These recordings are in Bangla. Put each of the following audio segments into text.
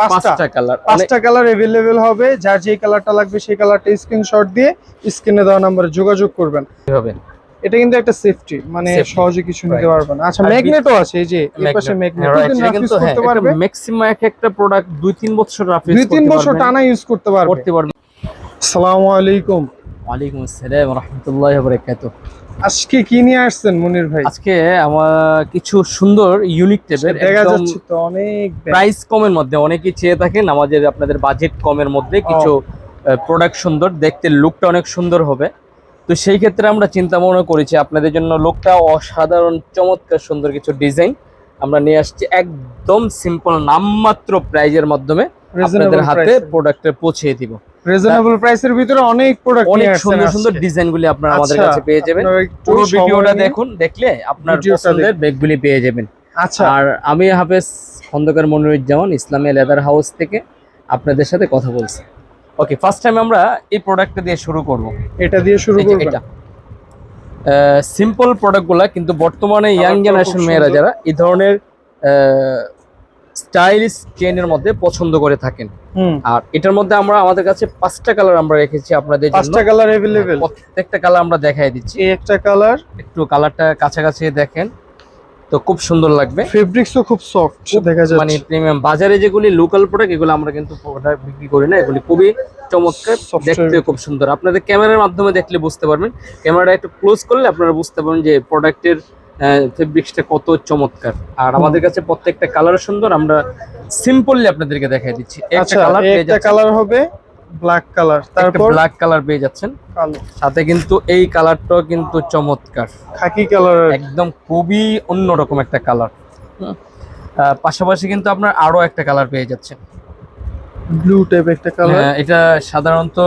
পাঁচটা? কালার পাঁচটা কালার এভেলেবেল হবে। যার যে কালারটা লাগবে সেই কালারটা স্ক্রিনশট দিয়ে স্ক্রিনে দেওয়া নাম্বারে যোগাযোগ করবেন। হবে এটা কিন্তু একটা সেফটি মানে সহজে কিছু নিতে. পারবেন আচ্ছা ম্যাগনেটও আছে এই যে এই পাশে ম্যাগনেট কিন্তু হ্যাঁ করতে পারবে? ম্যাক্সিমাম এক একটা প্রোডাক্ট দুই তিন বছর রাফিজ দুই তিন বছর টানা ইউজ করতে পারবে। করতে পারবে আসসালামু আলাইকুম। ওয়ালাইকুম আসসালাম রাহমাতুল্লাহি ওয়া বারাকাতুহু। আজকে কি নিয়ে আসছেন মনির ভাই? আজকে আমার কিছু সুন্দর ইউনিক টাইপের দেখা যাচ্ছে তো অনেক প্রাইস কমের মধ্যে অনেকেই চেয়ে থাকেন আমাদের আপনাদের বাজেট কমের মধ্যে কিছু প্রোডাক্ট সুন্দর দেখতে লুকটা অনেক সুন্দর হবে। তো সেই ক্ষেত্রে আমরা চিন্তা ভাবনা করেছি আপনাদের জন্য লোকটা অসাধারণ চমৎকার সুন্দর কিছু ডিজাইন আমরা নিয়ে আসছি একদম সিম্পল নামমাত্র প্রাইজের মাধ্যমে। আপনাদের হাতে প্রোডাক্টে পৌঁছে দিব। রিজনেবল প্রাইসের ভিতরে অনেক প্রোডাক্ট অনেক সুন্দর সুন্দর ডিজাইনগুলি আপনারা আমাদের কাছে পেয়ে যাবেন। পুরো ভিডিওটা দেখুন দেখলে আপনার পছন্দের ব্যাগগুলি পেয়ে যাবেন। আচ্ছা। আর আমি হাফেজ খন্দকার মনিরুজ্জামান ইসলামিয়া লেদার হাউস থেকে আপনাদের সাথে কথা বলছি। ওকে ফার্স্ট টাইম আমরা এই প্রোডাক্টটা দিয়ে শুরু করব। এটা দিয়ে শুরু করবেন। এটা। সিম্পল প্রোডাক্টগুলা কিন্তু বর্তমানে ইয়াং জেনারেশন মেয়েরা যারা এই ধরনের স্টাইলিশ চেনের মধ্যে পছন্দ করে থাকেন হুম আর এটার মধ্যে আমরা আমাদের কাছে পাঁচটা কালার আমরা রেখেছি আপনাদের জন্য পাঁচটা কালার अवेलेबल প্রত্যেকটা কালার আমরা দেখাই দিচ্ছি এই একটা কালার একটু কালারটা কাছাকাছি দেখেন তো খুব সুন্দর লাগবে ফেব্রিক্সও খুব সফট খুব দেখা মানে যাচ্ছে প্রিমিয়াম বাজারে যেগুলি লোকাল প্রোডাক্ট এগুলো আমরা কিন্তু প্রোডাক্ট বিক্রি করি না এগুলি খুবই চমৎকার Soft দেখতে খুব সুন্দর আপনাদের ক্যামেরার মাধ্যমে দেখলে বুঝতে পারবেন ক্যামেরাটা একটু ক্লোজ করলে আপনারা বুঝতে পারবেন যে প্রোডাক্টের ফেব্রিক্সটা কত চমৎকার। আর আমাদের কাছে প্রত্যেকটা কালার সুন্দর আমরা সিম্পললি আপনাদেরকে দেখাই দিচ্ছি। একটা আচ্ছা কালার একটা কালার হবে ব্ল্যাক কালার তারপর? ব্ল্যাক কালার পেয়ে যাচ্ছেন। সাথে কিন্তু এই কালারটাও কিন্তু চমৎকার। খাকি কালার একদম খুবই অন্যরকম একটা কালার পাশাপাশি কিন্তু আপনার আরও একটা কালার পেয়ে যাচ্ছেন। ব্লু টাইপ একটা কালার। হ্যাঁ, এটা সাধারণত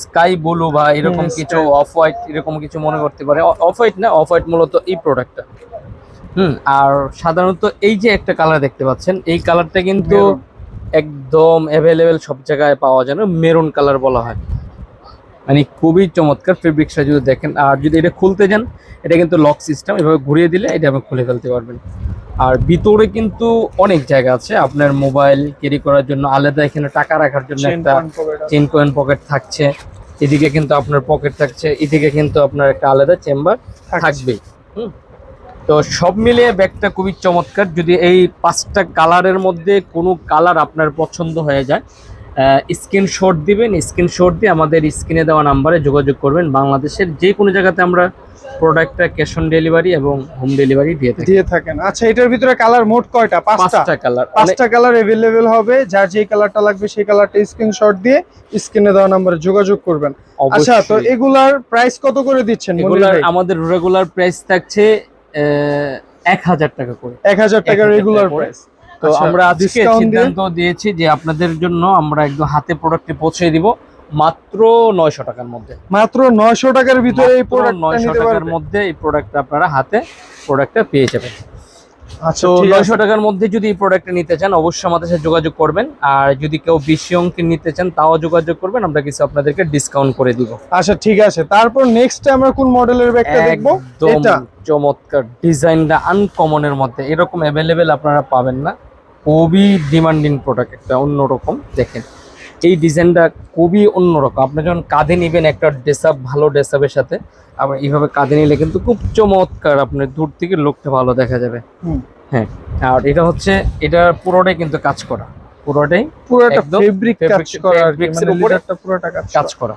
স্কাই ব্লু বা এরকম কিছু অফ হোয়াইট এরকম কিছু মনে করতে পারে। অফ হোয়াইট না অফ হোয়াইট মূলত এই প্রোডাক্টটা হুম আর সাধারণত এই যে একটা কালার দেখতে পাচ্ছেন এই কালারটা কিন্তু একদম অ্যাভেলেবেল সব জায়গায় পাওয়া যায় না মেরুন কালার বলা হয়। মানে খুবই চমৎকার ফেব্রিক্সটা যদি দেখেন আর যদি এটা খুলতে যান এটা কিন্তু লক সিস্টেম এভাবে ঘুরিয়ে দিলে এটা আপনি খুলে ফেলতে পারবেন। আর ভিতরে কিন্তু অনেক জায়গা আছে আপনার মোবাইল ক্যারি করার জন্য আলাদা এখানে টাকা রাখার জন্য একটা চেন কয়েন পকেট থাকছে এদিকে কিন্তু আপনার পকেট থাকছে এদিকে কিন্তু আপনার একটা আলাদা চেম্বার থাকবেই। হুম। তো সব মিলিয়ে ব্যাগটা খুবই চমৎকার যদি এই পাঁচটা কালারের মধ্যে কোনো কালার আপনার পছন্দ হয়ে যায় স্ক্রিনশট দিবেন স্ক্রিনশট দিয়ে আমাদের স্ক্রিনে দেওয়া নাম্বারে যোগাযোগ করবেন বাংলাদেশের যে কোনো জায়গাতে আমরা প্রোডাক্টটা ক্যাশ অন ডেলিভারি এবং হোম ডেলিভারি দিয়ে থাকি দিয়ে থাকেন আচ্ছা এটার ভিতরে কালার মোট কয়টা পাঁচটা পাঁচটা কালার পাঁচটা কালার अवेलेबल হবে যার যে কালারটা লাগবে সেই কালারটা স্ক্রিনশট দিয়ে স্ক্রিনে দেওয়া নাম্বারে যোগাযোগ করবেন আচ্ছা তো এগুলার প্রাইস কত করে দিচ্ছেন মনির এগুলার ভাই আমাদের রেগুলার প্রাইস থাকছে এক হাজার টাকা করে 1000 টাকা 1000 রেগুলার টাকা করে। প্রাইস তো আচ্ছা, আমরা আজকে? সিদ্ধান্ত দিয়েছি যে আপনাদের জন্য আমরা একদম হাতে প্রোডাক্টে পৌঁছে দিব মাত্র নয়শো টাকার মধ্যে। মাত্র 900 টাকার ভিতরে এই প্রোডাক্টটা নয়শো টাকার মধ্যে এই প্রোডাক্টটা আপনারা হাতে প্রোডাক্টটা পেয়ে যাবেন। আচ্ছা নয়শো টাকার মধ্যে যদি এই প্রোডাক্টটা নিতে চান অবশ্যই আমাদের সাথে যোগাযোগ করবেন। আর যদি কেউ বেশি অঙ্কের নিতে চান তাও যোগাযোগ করবেন। আমরা কিছু আপনাদেরকে ডিসকাউন্ট করে দিব। আচ্ছা ঠিক আছে। তারপর নেক্সট আমরা কোন মডেলের ব্যাগটা দেখব? এটা। চমৎকার। ডিজাইনটা আনকমনের মধ্যে। এরকম অ্যাভেলেবেল আপনারা পাবেন না। খুবই ডিমান্ডিং প্রোডাক্ট একটা অন্যরকম দেখেন। এই ডিজাইনটা খুবই অন্যরকম। আপনি যখন কাঁধে নেবেন একটা ড্রেসআপ ভালো ড্রেসআপের সাথে আবার এইভাবে কাঁধে নিলে কিন্তু খুব চমৎকার আপনার দূর থেকে লোকটা ভালো দেখা যাবে। হ্যাঁ আর এটা হচ্ছে এটা পুরোটাই কিন্তু কাজ করা। পুরোটাই পুরোটা ফেব্রিক কাজ করা মানে উপরে পুরোটা কাজ করা।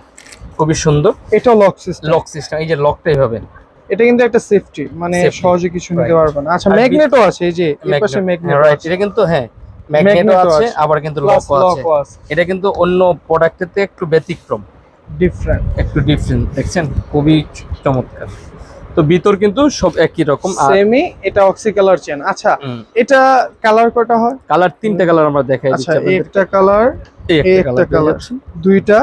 খুবই সুন্দর। এটা লক সিস্টেম লক সিস্টেম এই যে লকটা এইভাবে এটা কিন্তু একটা সেফটি মানে সহজে কিছু নিতে. পারবেন না। আচ্ছা ম্যাগনেটও আছে এই যে এই পাশে ম্যাগনেট right, এটা কিন্তু হ্যাঁ ম্যাগনেটও আছে। আবার কিন্তু লকও আছে। এটা কিন্তু অন্য প্রোডাক্টের থেকে একটু ব্যতিক্রম। ডিফারেন্ট একটু ডিফারেন্ট দেখছেন? খুবই চমৎকার। তো ভিতর কিন্তু সব একই রকম সেমি এটা অক্সি কালার চেন আচ্ছা এটা কালার কয়টা হয়? কালার তিনটা কালার আমরা দেখাই আচ্ছা দিচ্ছি। একটা কালার একটা কালার দুইটা।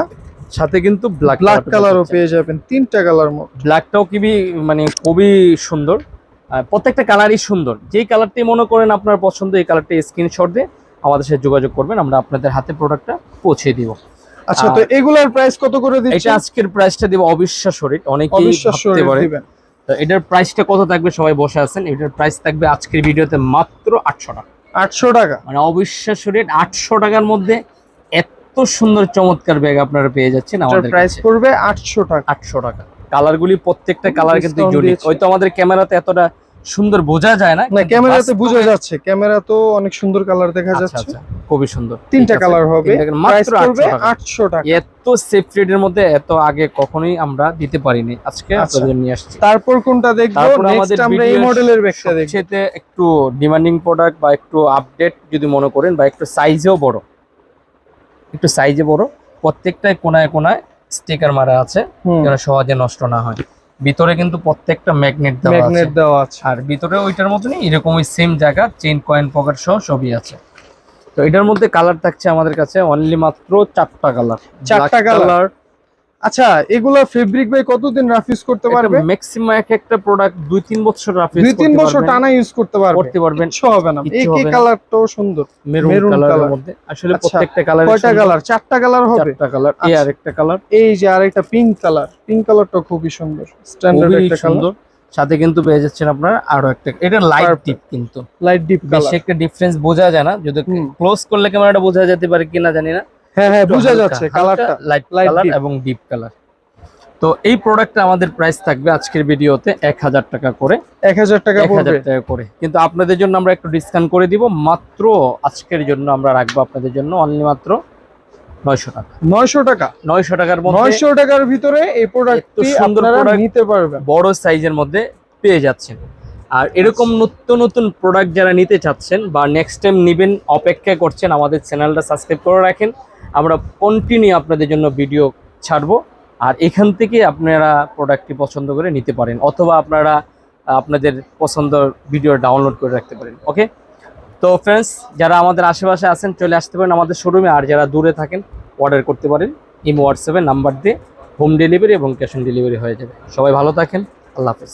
সাথে কিন্তু ব্ল্যাক ব্ল্যাক কালারও পেয়ে যাবেন তিনটা কালার ব্ল্যাকটাও কি মানে খুবই সুন্দর। প্রত্যেকটা কালারই সুন্দর। যেই কালারটি মনে করেন আপনার পছন্দ এই কালারটি স্ক্রিনশট দিয়ে আমাদের সাথে যোগাযোগ করবেন আমরা আপনাদের হাতে প্রোডাক্টটা পৌঁছে দিব। আচ্ছা তো এগুলার প্রাইস কত করে দিচ্ছেন? এটা আজকের প্রাইসটা দেব অবিশ্বাস রেট অনেকেই ভাবতে পারে তো এটার প্রাইসটা কত থাকবে সবাই বসে আছেন এটার প্রাইস থাকবে আজকের ভিডিওতে মাত্র আটশো টাকা। আটশো টাকা। মানে অবিশ্বাস্য রেট আটশো টাকার মধ্যে এত সুন্দর চমৎকার ব্যাগ আপনারা পেয়ে যাচ্ছেন আমাদের প্রাইস পড়বে আটশো টাকা। আটশো টাকা। কালারগুলি প্রত্যেকটা কালার কিন্তু ইউনিক। হয়তো আমাদের ক্যামেরাতে এতটা সুন্দর বোঝা যায় না না ক্যামেরাতে বোঝা যাচ্ছে। ক্যামেরা তো অনেক সুন্দর কালার দেখা আচ্ছা, যাচ্ছে। আচ্ছা, খুবই সুন্দর। তিনটা কালার হবে। প্রাইস মাত্র পড়বে 800 টাকা। এত সেফ রেটের মধ্যে এত আগে কখনোই আমরা দিতে পারিনি। আজকে আচ্ছা। আপনাদের নিয়ে আসছি। তারপর কোনটা দেখব? নেক্সট আমরা এই মডেলের ব্যাগটা দেখব। সবচেয়ে একটু ডিমান্ডিং প্রোডাক্ট বা একটু আপডেট যদি মনে করেন বা একটু সাইজেও বড়। একটু সাইজে বড়। প্রত্যেকটাই কোনায় কোনায় স্টিকার মারা আছে যেন সহজে নষ্ট না হয়। ভিতরে কিন্তু প্রত্যেকটা ম্যাগনেট দেওয়া আছে। ম্যাগনেট দেওয়া আছে। আর ভিতরে ওইটার মতনই এরকমই সেম জায়গা চেইন কয়েন পকেট সহ সবই আছে। তো এটার মধ্যে কালার থাকছে আমাদের কাছে অনলি মাত্র চারটা কালার চারটা colour? আচ্ছা এগুলা ফেব্রিক ভাই কতদিন রাফ ইউজ করতে পারবে? ম্যাক্সিমাম এক একটা প্রোডাক্ট দুই তিন বছর রাফ দুই তিন বছর টানা ইউজ করতে পারবে। করতে পারবেন। কিচ্ছু হবে না। এই না। কালারটাও সুন্দর। মেরুন কালারের মধ্যে। আসলে আচ্ছা, প্রত্যেকটা কালার কয়টা কালার চারটা কালার হবে? চারটা কালার এই আচ্ছা। আরেকটা কালার এই যে আরেকটা পিঙ্ক কালার পিঙ্ক কালারটা খুবই সুন্দর। স্ট্যান্ডার্ড একটা কালার সুন্দর। সাথে কিন্তু পেয়ে যাচ্ছেন আপনারা আরও একটা। এটা লাইট ডিপ কিন্তু। লাইট ডিপ বেশি কালার একটা ডিফারেন্স বোঝা যায় না। যদি ক্লোজ করলে ক্যামেরাটা বোঝা যেতে পারে কিনা জানি না। হ্যাঁ হ্যাঁ বোঝা যাচ্ছে কালারটা লাইট কালার এবং ডিপ কালার তো এই প্রোডাক্টটা আমাদের প্রাইস থাকবে আজকের ভিডিওতে এক হাজার টাকা করে। এক হাজার টাকা এক হাজার টাকা করে। কিন্তু আপনাদের জন্য আমরা একটু ডিসকাউন্ট করে দিব। মাত্র আজকের জন্য আমরা রাখব আপনাদের জন্য অনলি মাত্র নয়শো টাকা। নয়শো টাকা। নয়শো টাকার মধ্যে নয়শো টাকার ভিতরে এই সুন্দর নিতে পারবেন। বড় সাইজের মধ্যে পেয়ে যাচ্ছেন। আর এরকম নিত্য নতুন প্রোডাক্ট যারা নিতে চাচ্ছেন বা নেক্সট টাইম নেবেন অপেক্ষা করছেন আমাদের চ্যানেলটা সাবস্ক্রাইব করে রাখেন। আমরা কন্টিনিউ আপনাদের জন্য ভিডিও ছাড়বো। আর এখান থেকে আপনারা প্রোডাক্টটি পছন্দ করে নিতে পারেন, অথবা আপনারা আপনাদের পছন্দ ভিডিও ডাউনলোড করে রাখতে পারেন ওকে তো ফ্রেন্ডস যারা আমাদের আশেপাশে আছেন, চলে আসতে পারেন আমাদের শোরুমে আর যারা দূরে থাকেন অর্ডার করতে পারেন ইমো হোয়াটসঅ্যাপে নাম্বার দিয়ে হোম ডেলিভারি এবং ক্যাশ অন ডেলিভারি হয়ে যাবে। সবাই ভালো থাকেন, আল্লাহ হাফেজ।